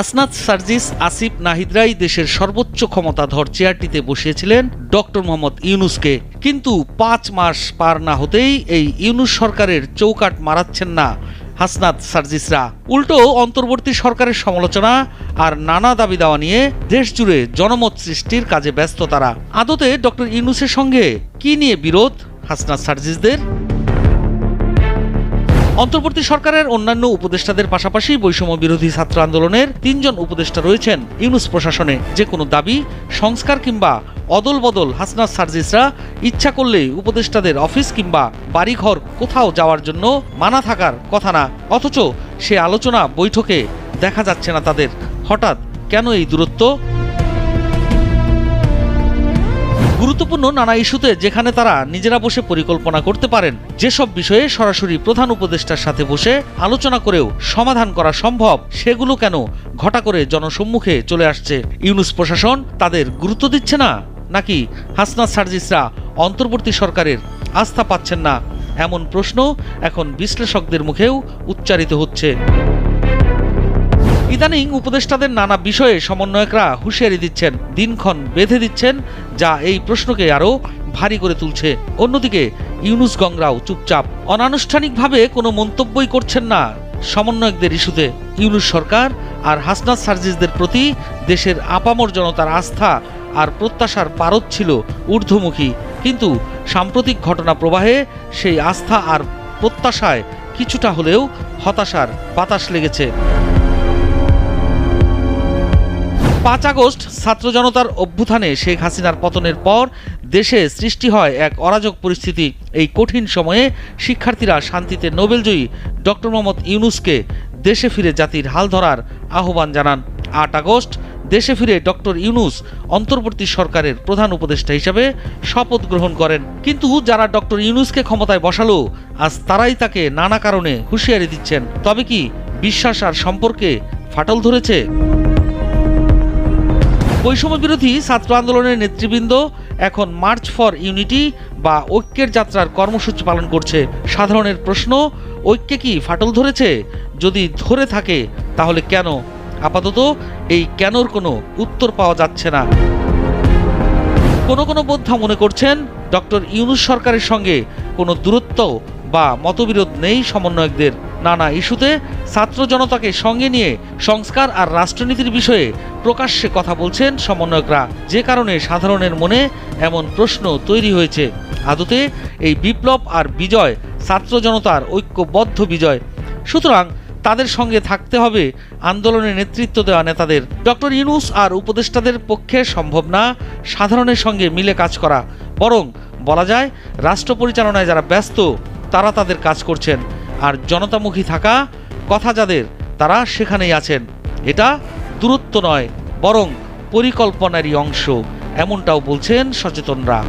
হাসনাত সার্জিস, আসিফ নাহিদরাই দেশের সর্বোচ্চ ক্ষমতাধর চেয়ারটিতে বসিয়েছিলেন ডক্টর মোহাম্মদ ইউনুসকে। কিন্তু পাঁচ মাস পার না হতেই এই ইউনুস সরকারের চৌকাট মারাচ্ছেন না হাসনাত সার্জিসরা। উল্টো অন্তর্বর্তী সরকারের সমালোচনা আর নানা দাবি দাওয়া নিয়ে দেশ জুড়ে জনমত সৃষ্টির কাজে ব্যস্ত তারা। আদতে ডক্টর ইউনুসের সঙ্গে কি নিয়ে বিরোধ হাসনাত সার্জিসদের? অন্তর্বর্তী সরকারের অন্যান্য উপদেষ্টাদের পাশাপাশি বৈষম্য বিরোধী ছাত্র আন্দোলনের তিনজন উপদেষ্টা রয়েছেন ইউনুস প্রশাসনে। যে কোনো দাবি, সংস্কার কিংবা অদল বদল হাসনাত সার্জিসরা ইচ্ছা করলে উপদেষ্টাদের অফিস কিংবা বাড়িঘর কোথাও যাওয়ার জন্য মানা থাকার কথা না। অথচ সে আলোচনা বৈঠকে দেখা যাচ্ছে না তাদের। হঠাৎ কেন এই দূরত্ব? গুরুত্বপূর্ণ নানা ইস্যুতে যেখানে তারা নিজেরা বসে পরিকল্পনা করতে পারেন। যেসব বিষয়ে সরাসরি প্রধান উপদেষ্টার সাথে বসে আলোচনা করেও সমাধান করা সম্ভব, সেগুলো কেন ঘটা করে জনসম্মুখে চলে আসছে? ইউনুস প্রশাসন তাদের গুরুত্ব দিচ্ছে না? নাকি হাসনাত সার্জিসরা অন্তর্বর্তী সরকারের আস্থা পাচ্ছেন না? এমন প্রশ্ন এখন বিশ্লেষকদের মুখেও উচ্চারিত হচ্ছে। ইদানিং উপদেষ্টাদের নানা বিষয়ে সমন্বয়করা হুঁশিয়ারি দিচ্ছেন, দিনক্ষণ বেঁধে দিচ্ছেন, যা এই প্রশ্নকে আরও ভারী করে তুলছে। অন্যদিকে ইউনুস গংরাও চুপচাপ, অনানুষ্ঠানিকভাবে কোনো মন্তব্যই করছেন না সমন্বয়কদের ইস্যুতে। ইউনুস সরকার আর হাসনাত সার্জিসদের প্রতি দেশের আপামর জনতার আস্থা আর প্রত্যাশার পারদ ছিল ঊর্ধ্বমুখী। কিন্তু সাম্প্রতিক ঘটনা প্রবাহে সেই আস্থা আর প্রত্যাশায় কিছুটা হলেও হতাশার বাতাস লেগেছে। পাঁচ আগস্ট ছাত্র জনতার অভ্যুত্থানে শেখ হাসিনার পতনের পর দেশে সৃষ্টি হয় এক অরাজক পরিস্থিতি। এই কঠিন সময়ে শিক্ষার্থীরা শান্তিতে নোবেলজয়ী ডক্টর মোহাম্মদ ইউনুসকে দেশে ফিরে জাতির হাল ধরার আহ্বান জানান। আট আগস্ট, দেশে ফিরে ডক্টর ইউনুস অন্তর্বর্তী সরকারের প্রধান উপদেষ্টা হিসাবে শপথ গ্রহণ করেন। কিন্তু যারা ডক্টর ইউনুসকে ক্ষমতায় বসালো, আজ তারাই তাকে নানা কারণে হুঁশিয়ারি দিচ্ছেন। তবে কি বিশ্বাস আর সম্পর্কে ফাটল ধরেছে? বৈষম্য বিরোধী ছাত্র আন্দোলনের নেতৃবৃন্দ এখন মার্চ ফর ইউনিটি বা ঐক্যের যাত্রার কর্মসূচি পালন করছে। সাধারণের প্রশ্ন, ঐক্যে কি ফাটল ধরেছে? যদি ধরে থাকে, তাহলে কেন? আপাতত এই কেনর কোনো উত্তর পাওয়া যাচ্ছে না। কোনো কোনো বোদ্ধা মনে করছেন, ডক্টর ইউনুস সরকারের সঙ্গে কোনো দূরত্ব বা মতবিরোধ নেই সমন্বয়কদের। নানা ইস্যুতে ছাত্র জনতাকে সঙ্গে নিয়ে সংস্কার আর রাষ্ট্রনীতির বিষয়ে প্রকাশ্যে কথা বলছেন সমন্বয়করা। যে কারণে সাধারণের মনে এমন প্রশ্ন তৈরি হয়েছে। আদতে এই বিপ্লব আর বিজয় ছাত্র জনতার ঐক্যবদ্ধ বিজয়। সুতরাং তাদের সঙ্গে থাকতে হবে আন্দোলনে নেতৃত্ব দেওয়া নেতাদের। ডক্টর ইউনুস আর উপদেষ্টাদের পক্ষে সম্ভব না সাধারণের সঙ্গে মিলে কাজ করা। বরং বলা যায়, রাষ্ট্র পরিচালনায় যারা ব্যস্ত তারা তাদের কাজ করছেন। আর জনতামুখী থাকা কথা যাদের, তারা সেখানেই আছেন। এটা দূরত্ব নয়, বরং পরিকল্পনারই অংশ, এমনটাও বলছেন সচেতনরা।